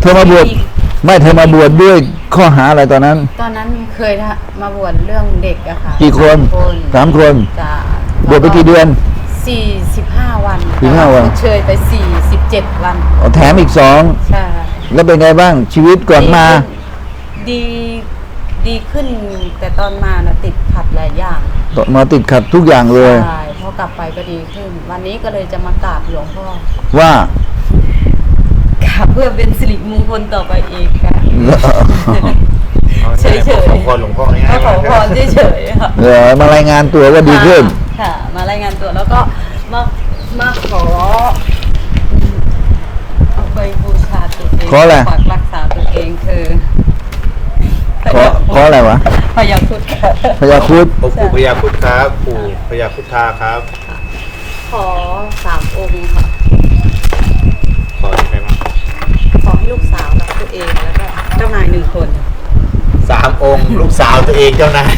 เธอมาบวชไม่เธอมาบวชด้วยข้อหาอะไรตอนนั้น ตอนนั้นเคยมาบวชเรื่องเด็กอะค่ะกี่คนสามสามคนจะบวชไปกี่เดือนสี่สิบห้าวัน45วันชดเชยไปสี่สิบเจ็ดวันเอาแถมอีกสองใช่แล้วเป็นไงบ้างชีวิตก่อนมา ดีดีขึ้นแต่ตอนมานะติดขัดหลายอย่างมาติดขัดทุกอย่างเลยใช่พอกลับไปก็ดีขึ้น วันนี้ก็เลยจะมากราบหลวงพ่อว่ากราบเพื่อเป็นสิริมงคลต่อไปอีกค่ะเฉยๆขอพรหลวงพ่อง่ายก็ๆขอพรเฉยๆค่ะเออมารายงานตัวก็ดีขึ้น ค่ะ มารายงานตัวแล้วก็มามาขอเอาไปบูชาตัวเองขออะไร ฝากรักษาตัวเองคือขอขออะไรวะพยาครุดค่ะพญาครุดองค์ปู่พญาครุฑครับปู่พญาครุฑาครับ ขอสามองค์ค่ะ ขอใครบ้าง ขอให้ลูกสาวรัก ตัวเองแล้วก็เจ้านายหนึ่งคน สามองค์ ลูกสาวตัวเองเจ้านาย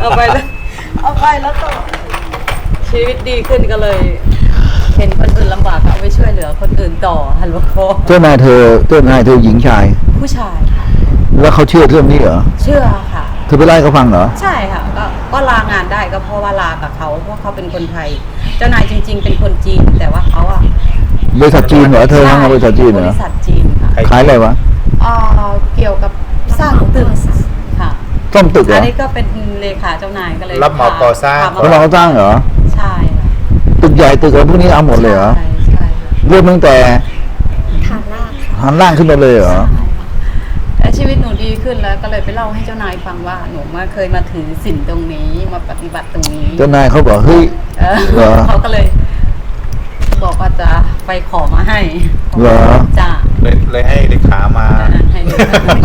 เอาไปแล้วเอาไปแล้วก็ชีวิตดีขึ้นก็เลย เห็นคนอื่นลำบากก็เอาไปช่วยเหลือคนอื่นต่อฮัลโหลเจ้านายเธอเจ้านายเธอหญิงชาย ผู้ชายค่ะแล้วเขาเชื่อเรื่องนี้เหรอเชื่อค่ะ เธอไปไล่เขาฟังเหรอ ใช่ค่ะ ก็ก็ลางานได้ก็เพราะว่าลากับเขาเพราะเขาเป็นคนไทย เจ้านายจริง ๆ เป็นคนจีนแต่ว่าเขาอะบริษัทจีนเหรอเธอทำงานบริษัทจีนเหรบอริษัทจีนค่ะใครขายอะไรวะ อ่าเกี่ยวกับสร้างตึกค่ะซ่อมตึกเหรอัอนนี้ก็เป็นเลขาเจ้านายก็เลยรับเหมาก่อสร้างพแล้วเราสร้างเหรอ ใช่ค่ะตึกใหญ่ตึกอะไรพวกนี้เอาหมดเลยเหรอใช่ใช่ค่ะเริ่มตั้งแต่ฐานรากค่ะหันล่างขึ้นมาเลยเหรอ แต่ชีวิตหนูดีขึ้นแล้วก็เลยไปเล่าให้เจ้านายฟังว่าหนูมาเคยมาถือศีลตรงนี้มาปฏิบัติตรงนี้เจ้านายเขาบอกเฮ้ย เออเหรอ เขาก็เลย บอกว่าจะไปขอมาให้เหรอ จ้าเลยเลยให้เลขามาให้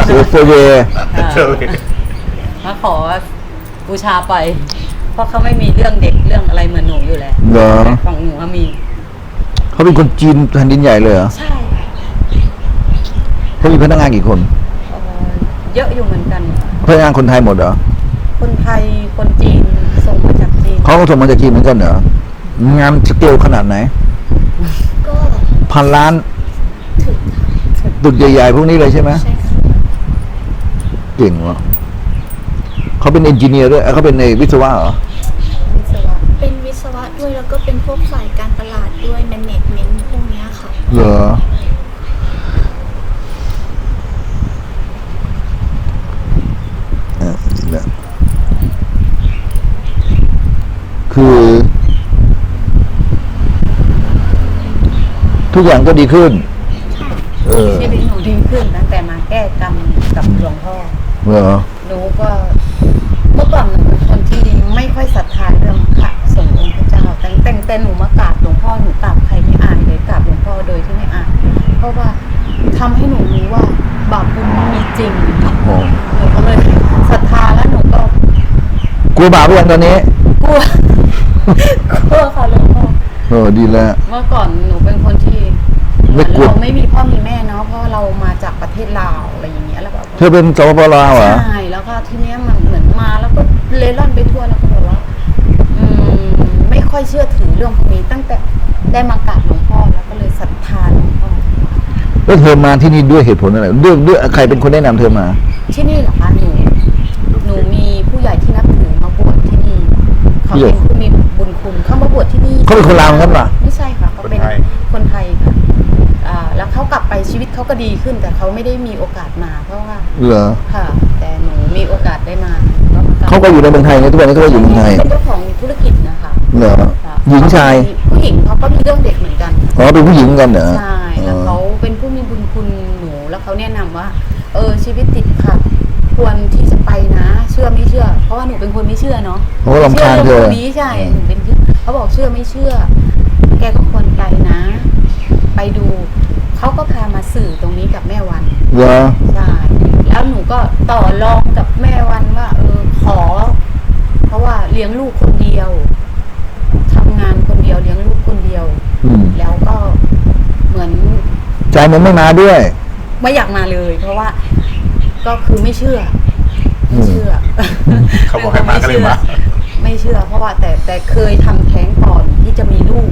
ดูเซอร์เฟเยเจอเลยมาขอบูชาไป เพราะเขาไม่มีเรื่องเด็กเรื่องอะไรเหมือนหนูอยู่แล้วเหรอแต่ของหนูอะมี เขาเป็นคนจีนแผ่นดินใหญ่เลยเหรอใช่เขามีพนักงานกี่คน เอ่อเยอะอยู่เหมือนกัน พนักงานคนไทยหมดเหรอคนไทยคนจีนส่งมาจากจีนเขาก็ส่งมาจากจีนเหมือนกันเหรองานสเกลขนาดไหน ก็พันล้านถึงค่ะตึกใหญ่ๆพวกนี้เลยใช่ไหมใช่ค่ะเก่งว่ะเขาเป็นเอนจิเนียร์ด้วยเอ้ยเขาเป็นในวิศวะเหรอวิศวะเป็นวิศวะด้วยแล้วก็เป็นพวกฝ่ายการตลาดด้วยแมネจเมนต์พวกเนี้ยค่ะ เหรอเออเนี่ยคือ ทุกอย่างก็ดีขึ้น เออ ชีวิตหนูดีขึ้นตั้งแต่มาแก้กรรมกับหลวงพ่อ เหรอ หนูก็เมื่อก่อนหนูเป็นคนที่ไม่ค่อยศรัทธาเรื่องพระสงฆ์องค์พระเจ้าแต่แต่แต่หนูมากราบหลวงพ่อหนูกราบใครไม่อ่านเลยกราบหลวงพ่อโดยที่ไม่อ่านเพราะว่าทำให้หนูรู้ว่าบาปบุญมันมีจริงโอ้หนูก็เลยศรัทธาแล้วหนูก็กลัวบาปหรือยังตอนนี้ กลัวกลัวค่ะหลวงพ่อ เออ ดีแล้ว เมื่อก่อนหนูเป็นคนที่ ไม่กลัวเราไม่มีพ่อมีแม่เนาะเพราะเรามาจากประเทศลาวอะไรอย่างเงี้ยแล้วก็เธอเป็นสปปลาวเหรอใช่แล้วก็ทีเนี้ยมันเหมือนมาแล้วก็เล่ร่อนไปทั่วแล้วก็แบบว่าอืมไม่ค่อยเชื่อถือเรื่องพวกนี้ตั้งแต่ได้มากราบหลวงพ่อแล้วก็เลยศรัทธาหลวงพ่อแล้วเธอมาที่นี่ด้วยเหตุผลอะไรด้วยด้วยใครเป็นคนแนะนำเธอมา ที่นี่เหรอคะหนูหนูมีผู้ใหญ่ที่นับถือมาบวชที่นี่เขาเป็นผู้มีบุญคุณเขามาบวชที่นี่เขาเป็นคนลาวเหมือนกันปะ ชีวิตเขาก็ดีขึ้นแต่เขาไม่ได้มีโอกาสมาเพราะว่าเหรอค่ะ แต่หนูมีโอกาสได้มาก็มเขาก็อยู่ในเมืองไทยไงทุกวันนี้เขาก็อยู่เมืองไทยเป็นเจ้าของธุรกิจนะคะเหรอค่ะหญิงชายผู้หญิงเขาก็มีเรื่องเด็กเหมือนกันอ๋อเป็นผู้หญิงเหมือนกันเหรอใช่แล้วเขาเป็นผู้มีบุญคุณหนูแล้วเขาแนะนำว่า เออชีวิตติดขัดควรที่จะไปนะ เชื่อไม่เชื่อ เพราะว่าหนูเป็นคนไม่เชื่อเนาะเขาก็รำคาญเธเชื่ออเรื่องพวกนี้ใช่หนูเป็นเชื่อเขาบอกเชื่อไม่เชื่อ แกก็ควรไปนะ ไปดู เขาก็พามาสื่อตรงนี้กับแม่วันเหรอใช่แล้วหนูก็ต่อรองกับแม่วันว่าเออขอ เพราะว่าเลี้ยงลูกคนเดียวทำงานคนเดียวเลี้ยงลูกคนเดียว อืมแล้วก็เหมือน ใจมันไม่มาด้วย ไม่อยากมาเลย เพราะว่าก็คือไม่เชื่อไม่เชื่อเขาบอกให้มาก็เลยมา ไม่เชื่อ เพราะว่าแต่แต่เคยทำแท้งก่อนที่จะมีลูก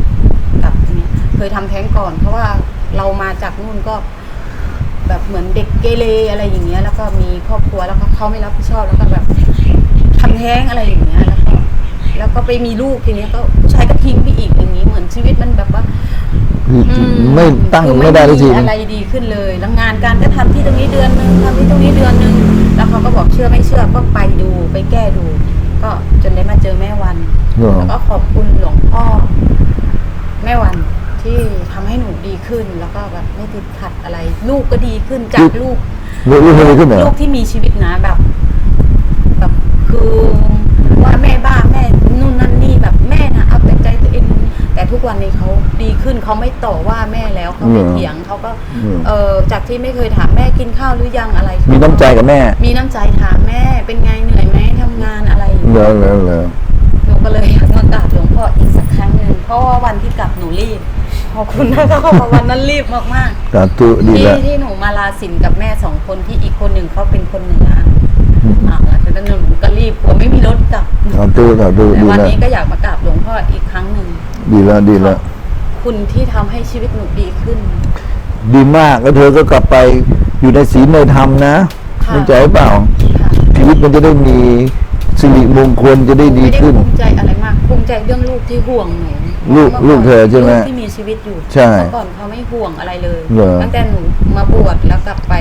กับเนี่ยเคยทำแท้งก่อน เพราะว่า เรามาจากนู่นก็แบบเหมือนเด็กเกเรอะไรอย่างเงี้ย แล้วก็มีครอบครัวแล้วก็เขาไม่รับผิดชอบแล้วก็แบบทำแท้งอะไรอย่างเงี้ยแล้วก็แล้วก็ไปมีลูกทีเนี้ยก็ผู้ชายก็ทิ้งไปอีกอย่างนี้ เหมือนชีวิตมันแบบว่าไม่ตั้งไม่ได้ทุกทีอะไรดีขึ้นเลยแล้วงานการก็ทำที่ตรงนี้เดือนหนึงทำที่ตรงนี้เดือนหนึงแล้วเขาก็บอกเชื่อไม่เชื่อก็ไปดูไปแก้ดู ก็จนได้มาเจอแม่วันแล้วก็ขอบคุณหลวงพ่อแม่วัน ที่ทำให้หนูดีขึ้น แล้วก็แบบไม่ติดขัดอะไร ลูกก็ดีขึ้นจากลูกรู้รู้อะไรขึ้นเหรอ ลูกที่มีชีวิตนะแบบ แบบคือว่าแม่บ้าแม่นู่นนั่นนี่แบบแม่นะเอาแต่ใจตัวเองแต่ทุกวันนี้เขาดีขึ้นเขาไม่ต่อว่าแม่แล้วเขาไม่เหรอเถียงเขาก็ อืม เออจากที่ไม่เคยถามแม่กินข้าวหรือยังอะไรมีน้ำใจกับแม่มีน้ำใจถามแม่เป็นไงเหนื่อยไหมทำงานอะไรอย่างเหรเงี้ยอเหรอเหรอ หนูก็เลยอยากมากราบหลวงพ่ออีกสักครั้งหนึ่งเพราะว่าวันที่กลับหนูรีบ ขอบคุณนะคะเพราะวันนั้นรีบมากๆสาธุดีที่แล้วที่หนูมาลาสินกับแม่สองคนที่อีกคนหนึ่งเขาเป็นคนเหนืออ่าแล้วจากนั้นหนูก็รีบกลัวไม่มีรถกลับสาธุสาธุแต่ดีวันแล้วนี้ก็อยากมากราบหลวงพ่ออีกครั้งหนึ่งดีแล้วดีแล้วคุณที่ทำให้ชีวิตหนูดีขึ้น ดีมากแล้วเธอก็กลับไปอยู่ในศีลในธรรมนะค่ะ เข้าใจเปล่า ค่ะชีวิตมันจะได้มีสิริมงคลจะได้ดีไม่ได้ขึ้น ภูมิใจอะไรมากภูมิใจเรื่องลูกที่ห่วงหนู ลูกมื่นลูกเธอใช่ไหม ลูกที่มีชีวิตอยู่ใช่เมื่อก่อนเขาไม่ห่วงอะไรเลย เหรอ ตั้งแต่หนูมาบวชแล้วกลับไป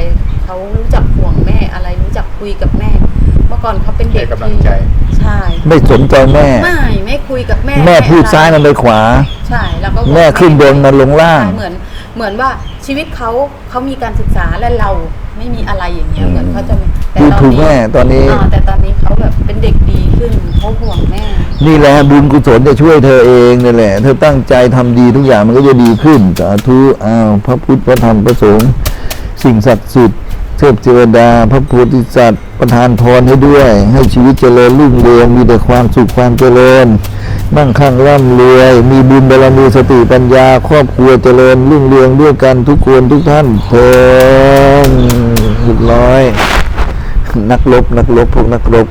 เขารู้จักห่วงแม่อะไรรู้จักคุยกับแม่ เมื่อก่อนเขาเป็นเด็กให้กำลังใจ ที่ใช่ ไม่สนใจแม่ ไม่ไม่คุยกับแม่แม่พูดอะไรซ้ายมันไปขวา ใช่แล้วก็บอกแม่ขึ้นบนมันลงล่าง ใช่เหมือนเหมือนว่าชีวิตเขาเขามีการศึกษาและเราไม่มีอะไรอย่างเงี้ยอืมเหมือนเขาจะไม่แต่ดูตอนถูกนี้แม่ตอนนี้อ่าแต่ตอนนี้เขาแบบเป็นเด็กดี ขึ้นเขาห่วงแม่ นี่แหละบุญกุศลจะช่วยเธอเองนี่แหละ เธอตั้งใจทำดีทุกอย่างมันก็จะดีขึ้นสาธุอ้าวพระพุทธพระธรรมพระสงฆ์สิ่งศักดิ์สิทธิ์เทพเทวดา พระโพธิสัตว์ ประทานพรให้ด้วย ให้ชีวิตเจริญรุ่งเรืองมีแต่ความสุขความเจริญมั่งคั่งร่ำรวย มีบุญบารมีสติปัญญา ครอบครัวเจริญรุ่งเรืองด้วยกันทุกคนทุกท่านเทินเรียบร้อย นักรบนักรบพวกนักรบ